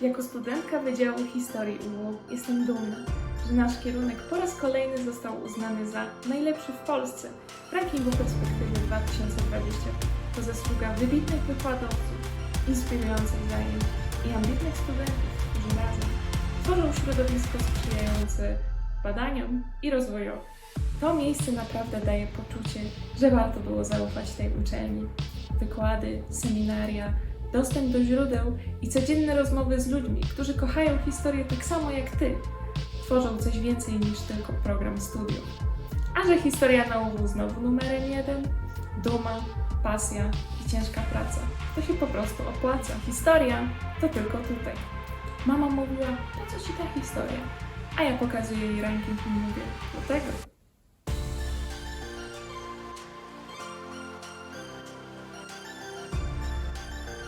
Jako studentka Wydziału Historii UW jestem dumna, że nasz kierunek po raz kolejny został uznany za najlepszy w Polsce w rankingu Perspektywy 2020. To zasługa wybitnych wykładowców, inspirujących zajęć i ambitnych studentów, którzy razem tworzą środowisko sprzyjające badaniom i rozwojowi. To miejsce naprawdę daje poczucie, że warto było zaufać tej uczelni. Wykłady, seminaria, dostęp do źródeł i codzienne rozmowy z ludźmi, którzy kochają historię tak samo jak ty, tworzą coś więcej niż tylko program studiów. A że historia na UW znowu numerem jeden? Duma, pasja i ciężka praca. To się po prostu opłaca. Historia to tylko tutaj. Mama mówiła, po co ci ta historia? A ja pokazuję jej ranking i mówię.